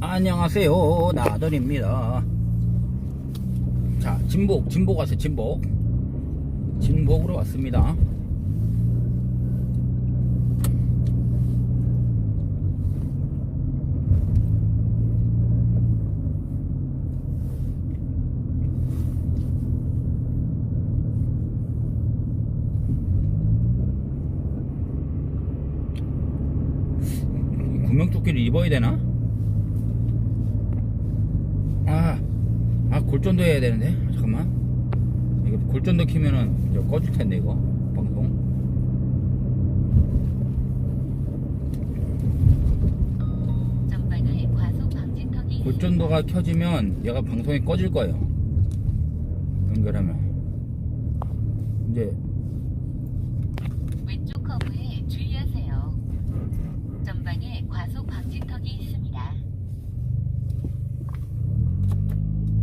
안녕하세요. 나들입니다. 자 진복 진복 왔어요 진복. 진복으로 왔습니다. 구명조끼를 입어야 되나? 골전도 해야 되는데? 잠깐만. 이거 골전도 키면은 이제 꺼질 텐데 이거. 방송. 골전도가 켜지면 얘가 방송이 꺼질 거예요. 연결하면. 이제 왼쪽 커브에 주의하세요. 전방에 과속 방지턱이